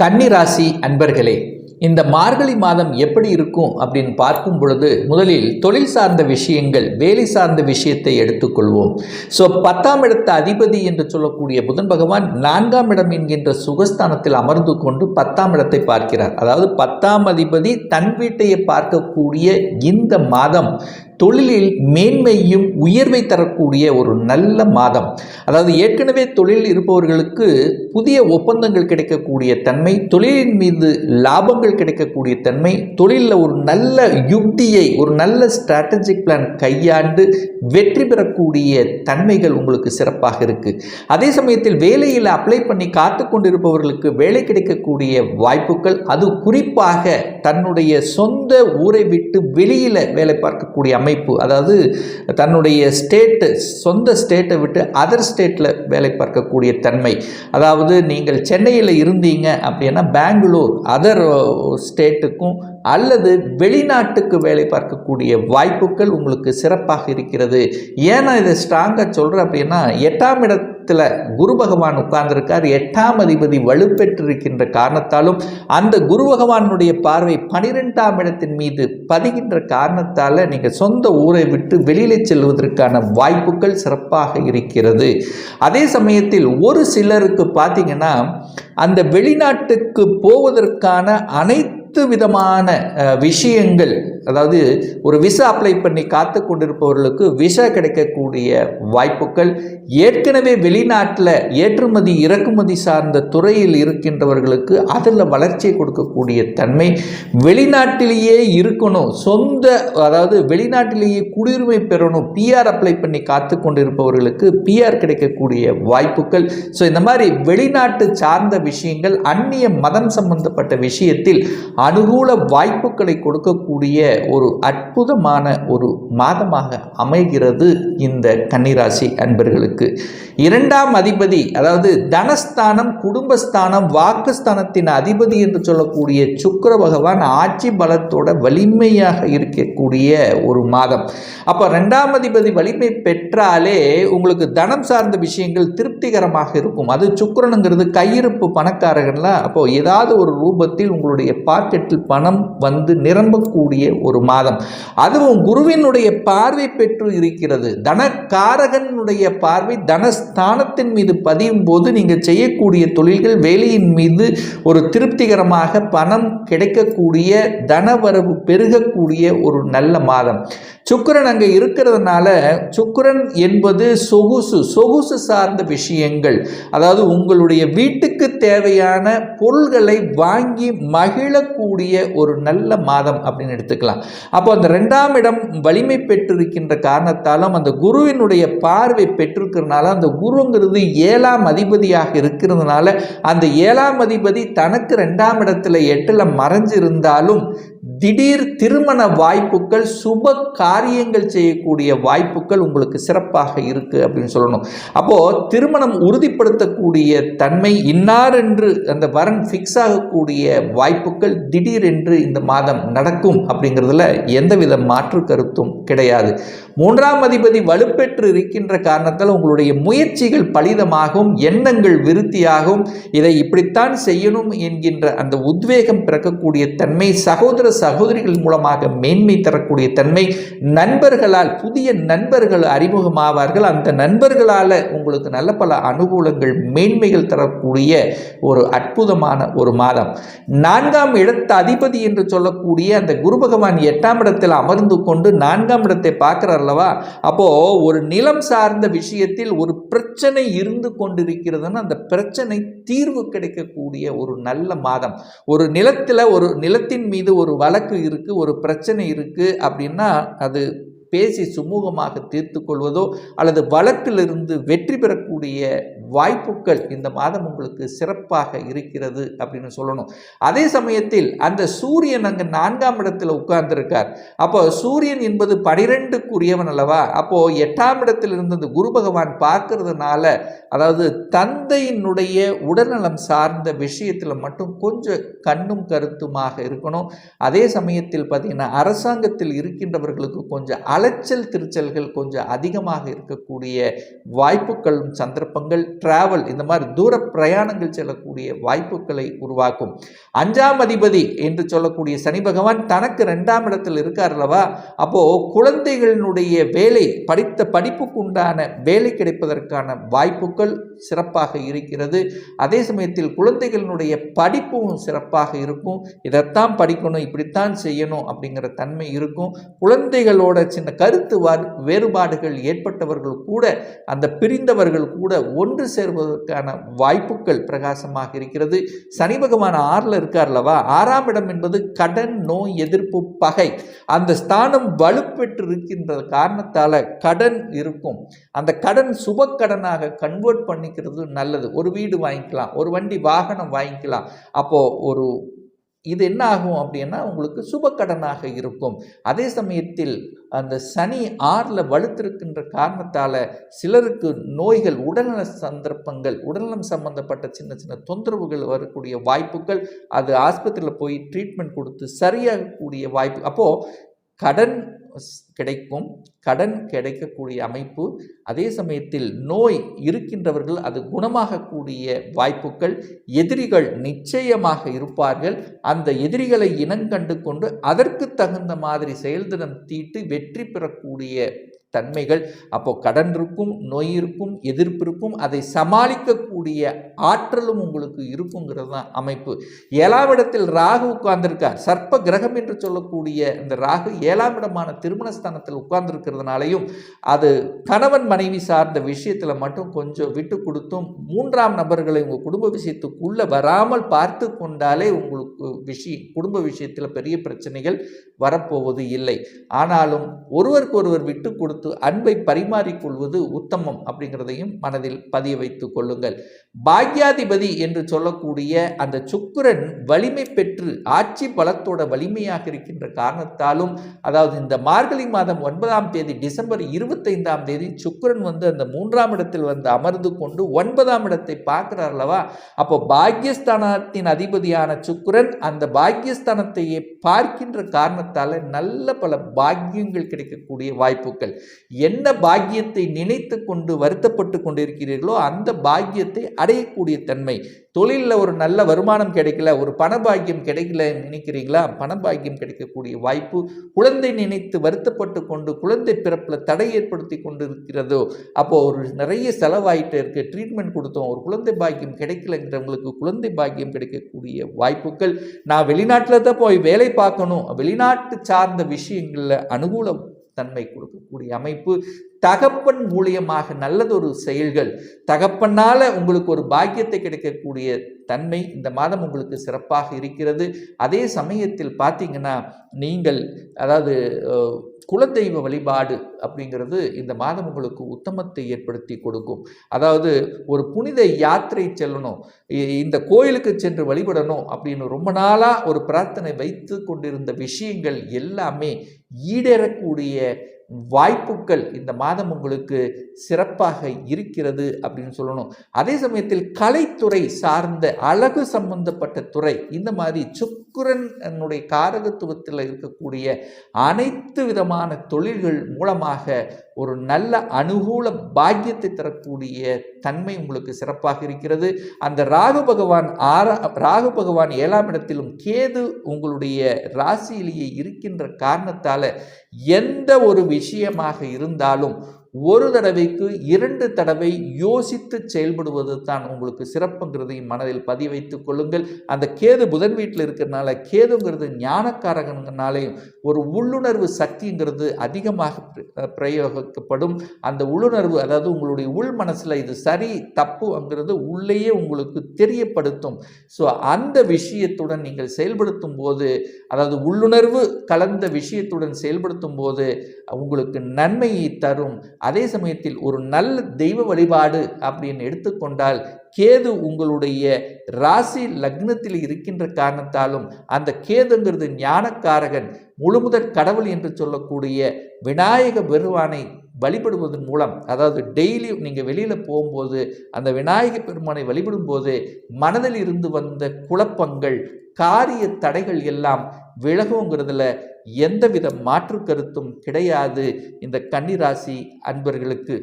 கன்னிராசி அன்பர்களே இந்த மார்கழி மாதம் எப்படி இருக்கும் அப்படின்னு பார்க்கும் பொழுது முதலில் தொழில் சார்ந்த விஷயங்கள் வேலை சார்ந்த விஷயத்தை எடுத்துக்கொள்வோம். ஸோ பத்தாம் இடத்த அதிபதி என்று சொல்லக்கூடிய புதன் பகவான் நான்காம் இடம் என்கின்ற சுகஸ்தானத்தில் அமர்ந்து கொண்டு பத்தாம் இடத்தை பார்க்கிறார். அதாவது பத்தாம் அதிபதி தன் வீட்டையை பார்க்கக்கூடிய இந்த மாதம் தொழிலில் மேன்மையும் உயர்வை தரக்கூடிய ஒரு நல்ல மாதம். அதாவது ஏற்கனவே தொழில் இருப்பவர்களுக்கு புதிய ஒப்பந்தங்கள் கிடைக்கக்கூடிய தன்மை தொழிலின் மீது லாபங்கள் கிடைக்கக்கூடிய தன்மை தொழிலில் ஒரு நல்ல யுக்தியை ஒரு நல்ல ஸ்ட்ராட்டஜிக் பிளான் கையாண்டு வெற்றி பெறக்கூடிய தன்மைகள் உங்களுக்கு சிறப்பாக இருக்குது அதே சமயத்தில் வேலையில் அப்ளை பண்ணி காத்து கொண்டிருப்பவர்களுக்கு வேலை கிடைக்கக்கூடிய வாய்ப்புகள் அது குறிப்பாக தன்னுடைய சொந்த ஊரை விட்டு வெளியில் வேலை பார்க்கக்கூடிய அமைப்பு அதாவது தன்னுடைய ஸ்டேட்டு சொந்த ஸ்டேட்டை விட்டு அதர் ஸ்டேட்டில் வேலை பார்க்கக்கூடிய தன்மை. அதாவது நீங்கள் சென்னையில் இருந்தீங்க அப்படின்னா பெங்களூர் அதர் ஸ்டேட்டுக்கும் அல்லது வெளிநாட்டுக்கு வேலை பார்க்கக்கூடிய வாய்ப்புகள் உங்களுக்கு சிறப்பாக இருக்கிறது. ஏன்னா இதை ஸ்ட்ராங்காக சொல்கிறேன் அப்படின்னா எட்டாம் இடத்துல குரு பகவான் உட்கார்ந்திருக்கார். எட்டாம் அதிபதி வலுப்பெற்றிருக்கின்ற காரணத்தாலும் அந்த குரு பகவானுடைய பார்வை பனிரெண்டாம் இடத்தின் மீது பதிகின்ற காரணத்தால் நீங்கள் சொந்த ஊரை விட்டு வெளியில் செல்வதற்கான வாய்ப்புகள் சிறப்பாக இருக்கிறது. அதே சமயத்தில் ஒரு சிலருக்கு பார்த்தீங்கன்னா அந்த வெளிநாட்டுக்கு போவதற்கான அனைத்து அனைத்து விதமான விஷயங்கள் அதாவது ஒரு விசா அப்ளை பண்ணி காத்து கொண்டிருப்பவர்களுக்கு விசா கிடைக்கக்கூடிய வாய்ப்புகள் ஏற்கனவே வெளிநாட்டில் ஏற்றுமதி இறக்குமதி சார்ந்த துறையில் இருக்கின்றவர்களுக்கு அதில் வளர்ச்சியை கொடுக்கக்கூடிய தன்மை வெளிநாட்டிலேயே இருக்கணும் சொந்த அதாவது வெளிநாட்டிலேயே குடியுரிமை பெறணும் பிஆர் அப்ளை பண்ணி காத்து கொண்டிருப்பவர்களுக்கு பிஆர் கிடைக்கக்கூடிய வாய்ப்புகள். ஸோ இந்த மாதிரி வெளிநாட்டு சார்ந்த விஷயங்கள் அந்நிய மதம் சம்பந்தப்பட்ட விஷயத்தில் அனுகூல வாய்ப்புகளை கொடுக்கக்கூடிய ஒரு அற்புதமான ஒரு மாதமாக அமைகிறது இந்த கன்னிராசி அன்பர்களுக்கு. இரண்டாம் அதிபதி அதாவது தனஸ்தானம் குடும்பஸ்தானம் வாக்குஸ்தானத்தின் அதிபதி என்று சொல்லக்கூடிய சுக்கர பகவான் ஆட்சி பலத்தோட வலிமையாக இருக்கக்கூடிய ஒரு மாதம். அப்போ ரெண்டாம் அதிபதி வலிமை பெற்றாலே உங்களுக்கு தனம் சார்ந்த விஷயங்கள் திருப்திகரமாக இருக்கும். அது சுக்கரனுங்கிறது கையிருப்பு பணக்காரர்கள்லாம் அப்போது ஏதாவது ஒரு ரூபத்தில் உங்களுடைய பாக்கெட்டில் பணம் வந்து நிரம்பக்கூடிய ஒரு மாதம். அதுவும் குருவினுடைய பார்வை பெற்று இருக்கிறது. தனக்காரகனுடைய பார்வை தனஸ்தானத்தின் மீது பதியும் போது நீங்கள் செய்யக்கூடிய தொழில்கள் வேலையின் மீது ஒரு திருப்திகரமாக பணம் கிடைக்கக்கூடிய தனவரவு பெருகக்கூடிய ஒரு நல்ல மாதம். சுக்கரன் அங்கே இருக்கிறதுனால சுக்கரன் என்பது சொகுசு சொகுசு சார்ந்த விஷயங்கள். அதாவது உங்களுடைய வீட்டுக்கு தேவையான பொருள்களை வாங்கி மகிழ கூடிய ஒரு நல்ல மாதம் அப்படின்னு எடுத்துக்கலாம். அப்போ அந்த ரெண்டாம் இடம் வலிமை பெற்றிருக்கின்ற காரணத்தாலும் அந்த குருவினுடைய பார்வை பெற்றிருக்கிறதுனால அந்த குருங்கிறது ஏழாம் அதிபதியாக இருக்கிறதுனால அந்த ஏழாம் அதிபதி தனக்கு ரெண்டாம் இடத்துல எட்டில் மறைஞ்சிருந்தாலும் திடீர் திருமண வாய்ப்புகள் சுப காரியங்கள் செய்யக்கூடிய வாய்ப்புகள் உங்களுக்கு சிறப்பாக இருக்குது அப்படின்னு சொல்லணும். அப்போது திருமணம் உறுதிப்படுத்தக்கூடிய தன்மை இன்னார் என்று அந்த வரன் ஃபிக்ஸ் ஆகக்கூடிய வாய்ப்புகள் திடீர் என்று இந்த மாதம் நடக்கும் அப்படிங்கிறதுல எந்தவித மாற்று கருத்தும் கிடையாது. மூன்றாம் அதிபதி வலுப்பெற்று இருக்கின்ற காரணத்தால் உங்களுடைய முயற்சிகள் பலிதமாகவும் எண்ணங்கள் விருத்தியாகவும் இதை இப்படித்தான் செய்யணும் என்கின்ற அந்த உத்வேகம் பிறக்கக்கூடிய தன்மை சகோதர சகோதரிகள் மூலமாக மேன்மை தரக்கூடிய தன்மை நண்பர்களால் புதிய நண்பர்கள் அறிமுகமாவார்கள். அந்த நண்பர்களால் உங்களுக்கு நல்ல பல அனுகூலங்கள் மேன்மைகள் தரக்கூடிய ஒரு அற்புதமான ஒரு மாதம். நான்காம் இடத்து அதிபதி என்று சொல்லக்கூடிய அந்த குரு பகவான் எட்டாம் இடத்தில் அமர்ந்து கொண்டு நான்காம் இடத்தை பார்க்கிறார் அல்லவா? அப்போது ஒரு நிலம் சார்ந்த விஷயத்தில் ஒரு பிரச்சனை இருந்து கொண்டிருக்கிறதுன்னா அந்த பிரச்சனை தீர்வு கிடைக்கக்கூடிய ஒரு நல்ல மாதம். ஒரு நிலத்தில் ஒரு நிலத்தின் மீது ஒரு வழக்கு இருக்குது ஒரு பிரச்சனை இருக்குது அப்படின்னா அது பேசி சுமூகமாக தீர்த்து கொள்வதோ அல்லது வளத்திலிருந்து வெற்றி பெறக்கூடிய வாய்ப்புகள் இந்த மாதம் உங்களுக்கு சிறப்பாக இருக்கிறது அப்படின்னு சொல்லணும். அதே சமயத்தில் அந்த சூரியன் அங்கே நான்காம் இடத்தில் உட்கார்ந்துருக்கார். அப்போ சூரியன் என்பது பனிரெண்டுக்குரியவன் அல்லவா? அப்போ எட்டாம் இடத்தில் இருந்து அந்த குரு பகவான் பார்க்கறதுனால அதாவது தந்தையினுடைய உடல்நலம் சார்ந்த விஷயத்தில் மட்டும் கொஞ்சம் கண்ணும் கருத்துமாக இருக்கணும். அதே சமயத்தில் பார்த்தீங்கன்னா அரசாங்கத்தில் இருக்கின்றவர்களுக்கு கொஞ்சம் அலைச்சல் திருச்சல்கள் கொஞ்சம் அதிகமாக இருக்கக்கூடிய வாய்ப்புகளும் சந்தர்ப்பங்கள் டிராவல் இந்த மாதிரி தூர பிரயாணங்கள் செல்லக்கூடிய வாய்ப்புகளை உருவாக்கும். அஞ்சாம் அதிபதி என்று சொல்லக்கூடிய சனி பகவான் தனக்கு ரெண்டாம் இடத்தில் இருக்கார் அல்லவா? அப்போ குழந்தைகளினுடைய வேலை படித்த படிப்புக்கு உண்டான வேலை கிடைப்பதற்கான வாய்ப்புகள் சிறப்பாக இருக்கிறது. அதே சமயத்தில் குழந்தைகளினுடைய படிப்பும் சிறப்பாக இருக்கும். இதைத்தான் படிக்கணும் இப்படித்தான் செய்யணும் அப்படிங்கிற தன்மை இருக்கும். குழந்தைகளோட சின்ன கருத்து வேறுபாடுகள் ஏற்பட்டவர்கள் கூட அந்த பிரிந்தவர்கள் கூட ஒன்று சேர்வதற்கான வாய்ப்புகள் பிரகாசமாக இருக்கிறது. சனி பகவான் ஆறில் இருக்கார் அல்லவா ஆறாம் இடம் என்பது கடன் நோய் எதிர்ப்பு பகை. அந்த ஸ்தானம் வலுப்பெற்று இருக்கின்ற காரணத்தால் கடன் இருக்கும். அந்த கடன் சுப கடனாக கன்வெர்ட் பண்ணிக்கிறது நல்லது. ஒரு வீடு வாங்கிக்கலாம் ஒரு வண்டி வாகனம் வாங்கிக்கலாம். அப்போது ஒரு இது என்ன ஆகும் அப்படின்னா உங்களுக்கு சுப கடனாக இருக்கும். அதே சமயத்தில் அந்த சனி ஆறில் வலுத்திருக்கின்ற காரணத்தால் சிலருக்கு நோய்கள் உடல்நல சந்தர்ப்பங்கள் உடல்நலம் சம்பந்தப்பட்ட சின்ன சின்ன தொந்தரவுகள் வரக்கூடிய வாய்ப்புகள் அது ஆஸ்பத்திரியில் போய் ட்ரீட்மெண்ட் கொடுத்து சரியாகக்கூடிய வாய்ப்பு. அப்போது கடன் கிடைக்கும் கடன் கிடைக்கக்கூடிய அமைப்பு அதே சமயத்தில் நோய் இருக்கின்றவர்கள் அது குணமாகக்கூடிய வாய்ப்புகள் எதிரிகள் நிச்சயமாக இருப்பார்கள். அந்த எதிரிகளை இனங்கண்டு கொண்டு அதற்கு தகுந்த மாதிரி செயல்திறன் தீட்டு வெற்றி பெறக்கூடிய தன்மைகள் அப்போ கடன் இருக்கும் நோய் இருக்கும் எதிர்ப்பு இருக்கும் அதை சமாளிக்கக்கூடிய ஆற்றலும் உங்களுக்கு இருக்குங்கிறது தான் அமைப்பு. ஏழாம் இடத்தில் ராகு உட்கார்ந்திருக்கார். சர்ப்ப கிரகம் என்று சொல்லக்கூடிய இந்த ராகு ஏழாம் இடமான திருமணஸ்தானத்தில் உட்கார்ந்திருக்கிறதுனாலையும் அது கணவன் மனைவி சார்ந்த விஷயத்தில் மட்டும் கொஞ்சம் விட்டு கொடுத்தும் மூன்றாம் நபர்களை உங்கள் குடும்ப விஷயத்துக்குள்ளே வராமல் பார்த்து கொண்டாலே உங்களுக்கு விஷயம் குடும்ப விஷயத்தில் பெரிய பிரச்சனைகள் வரப்போவது இல்லை. ஆனாலும் ஒருவருக்கொருவர் விட்டு கொடுத்து அன்பை பரிமாறிக்கொள்வது உத்தமம் அப்படிங்கிறதையும் மனதில் பதிய வைத்துக் கொள்ளுங்கள். பாக்யாதிபதி என்று சொல்லக்கூடிய அந்த சுக்கிரன் வலிமை பெற்று ஆட்சி பலத்தோட வலிமையாக இருக்கின்ற காரணத்தாலும் அதாவது இந்த மார்கழி மாதம் ஒன்பதாம் தேதி டிசம்பர் இருபத்தைந்தாம் தேதி சுக்கிரன் வந்து அந்த மூன்றாம் இடத்தில் வந்து அமர்ந்து கொண்டு ஒன்பதாம் இடத்தை பார்க்கிறார் அல்லவா? அப்போ பாக்யஸ்தானத்தின் அதிபதியான சுக்கிரன் அந்த பாக்யஸ்தானத்தையே பார்க்கின்ற காரணத்தால் நல்ல பல பாக்கியங்கள் கிடைக்கக்கூடிய வாய்ப்புகள். என்ன பாக்கியத்தை நினைத்து கொண்டு வருத்தப்பட்டு கொண்டிருக்கிறீர்களோ அந்த பாக்கியத்தை அடையக்கூடிய தன்மை. தொழிலில் ஒரு நல்ல வருமானம் கிடைக்கல ஒரு பணபாகியம் கிடைக்கல நினைக்கிறீங்களா பணபாகியம் கிடைக்கக்கூடிய வாய்ப்பு குழந்தை நினைத்து வருத்தப்பட்டு கொண்டு குழந்தை பிறப்பில் தடை ஏற்படுத்தி கொண்டு இருக்கிறதோ அப்போ ஒரு நிறைய செலவாயிட்டு இருக்கு. ட்ரீட்மெண்ட் கொடுத்தோம் ஒரு குழந்தை பாக்கியம் கிடைக்கலங்கிறவங்களுக்கு குழந்தை பாக்கியம் கிடைக்கக்கூடிய வாய்ப்புகள். நான் வெளிநாட்டில் தான் போய் வேலை பார்க்கணும் வெளிநாட்டு சார்ந்த விஷயங்களில் அனுகூல தன்மை கொடுக்கக்கூடிய அமைப்பு தகப்பன் மூலியமாக நல்லதொரு செயல்கள் தகப்பனால் உங்களுக்கு ஒரு பாக்கியத்தை கிடைக்கக்கூடிய தன்மை இந்த மாதம் உங்களுக்கு சிறப்பாக இருக்கிறது. அதே சமயத்தில் பார்த்தீங்கன்னா நீங்கள் அதாவது குலதெய்வ வழிபாடு அப்படிங்கிறது இந்த மாதம் உங்களுக்கு உத்தமத்தை ஏற்படுத்தி கொடுக்கும். அதாவது ஒரு புனித யாத்திரை செல்லணும். இந்த கோயிலுக்கு சென்று வழிபடணும் அப்படின்னு ரொம்ப நாளாக ஒரு பிரார்த்தனை வைத்து கொண்டிருந்த விஷயங்கள் எல்லாமே ஈடேறக்கூடிய வாய்ப்புகள் இந்த மாதம் உங்களுக்கு சிறப்பாக இருக்கிறது அப்படின்னு சொல்லணும். அதே சமயத்தில் கலைத்துறை சார்ந்த அழகு சம்பந்தப்பட்ட துறை இந்த மாதிரி சுக்கரனுடைய என்னுடைய காரகத்துவத்தில் இருக்கக்கூடிய அனைத்து விதமான தொழில்கள் மூலமாக ஒரு நல்ல அனுகூல பாக்கியத்தை தரக்கூடிய தன்மை உங்களுக்கு சிறப்பாக இருக்கிறது. அந்த ராகு பகவான் ஆறா ராகு பகவான் ஏழாம் இடத்திலும் கேது உங்களுடைய ராசியிலேயே இருக்கின்ற காரணத்தால் எந்த ஒரு விஷயமாக இருந்தாலும் ஒரு தடவைக்கு இரண்டு தடவை யோசித்து செயல்படுவது தான் உங்களுக்கு சிறப்புங்கிறதையும் மனதில் பதிய வைத்துக் கொள்ளுங்கள். அந்த கேது புதன் வீட்டில் இருக்கிறனால கேதுங்கிறது ஞானக்காரகனாலையும் ஒரு உள்ளுணர்வு சக்திங்கிறது அதிகமாக பிரயோகிக்கப்படும். அந்த உள்ளுணர்வு அதாவது உங்களுடைய உள் மனசில் இது சரி தப்புங்கிறது உள்ளேயே உங்களுக்கு தெரியப்படுத்தும். ஸோ அந்த விஷயத்துடன் நீங்கள் செயல்படுத்தும் போது அதாவது உள்ளுணர்வு கலந்த விஷயத்துடன் செயல்படுத்தும் போது உங்களுக்கு நன்மையை தரும். அதே சமயத்தில் ஒரு நல்ல தெய்வ வழிபாடு அப்படின்னு எடுத்துக்கொண்டால் கேது உங்களுடைய ராசி லக்னத்தில் இருக்கின்ற காரணத்தாலும் அந்த கேதுங்கிறது ஞானக்காரகன் முழுமுதற் கடவுள் என்று சொல்லக்கூடிய விநாயக பெருமானை வழிபடுவதன் மூலம் அதாவது டெய்லி நீங்கள் வெளியில் போகும்போது அந்த விநாயக பெருமானை வழிபடும்போது மனதில் இருந்து வந்த குழப்பங்கள் காரிய தடைகள் எல்லாம் விலகுங்கிறதுல எந்தவித மாற்று கருத்தும் கிடையாது இந்த கன்னிராசி அன்பர்களுக்கு.